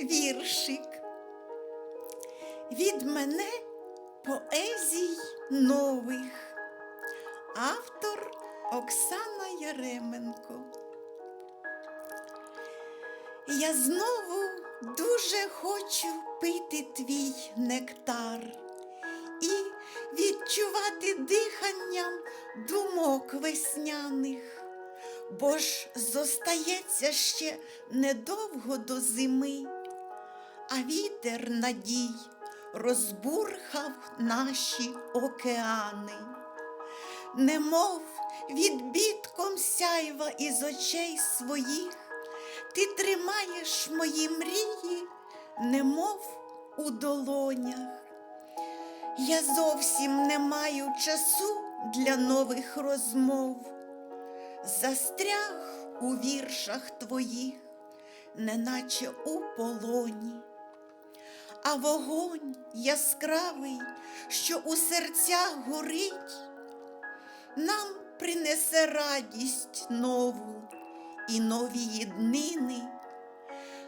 віршик. Від мене поезій нових. Автор Оксана Яременко. Я знову дуже хочу пити твій нектар і відчувати диханням думок весняних, бо ж зостається ще недовго до зими, а вітер надій розбурхав наші океани, немов відбітком сяйва із очей своїх. Ти тримаєш мої мрії, немов у долонях. Я зовсім не маю часу для нових розмов. Застряг у віршах твоїх, неначе у полоні, а вогонь яскравий, що у серцях горить, нам принесе радість нову і нові днини.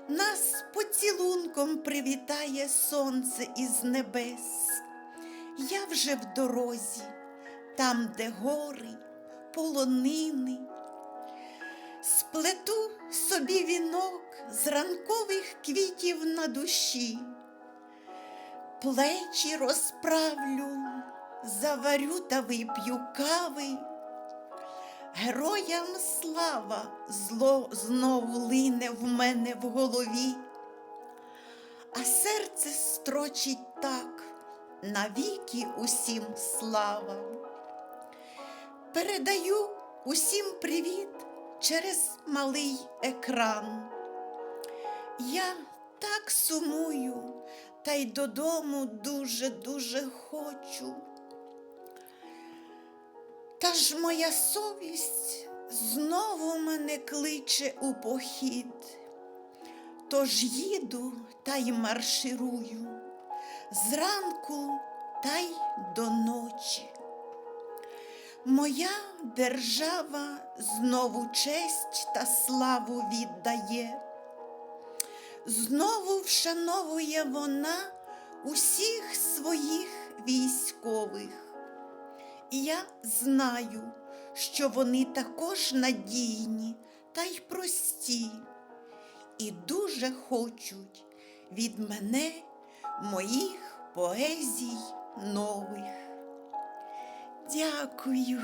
Нас поцілунком привітає сонце із небес. Я вже в дорозі, там, де гори, полонини. Сплету собі вінок з ранкових квітів на душі, плечі розправлю, заварю та вип'ю кави. Героям слава зло знову лине в мене в голові, а серце строчить так навіки усім слава. Передаю усім привіт через малий екран. Я так сумую, та й додому дуже-дуже хочу. Та ж моя совість знову мене кличе у похід, тож їду та й марширую зранку та й до ночі. Моя держава знову честь та славу віддає, знову вшановує вона усіх своїх військових. І я знаю, що вони також надійні та й прості, і дуже хочуть від мене моїх поезій. Дякую.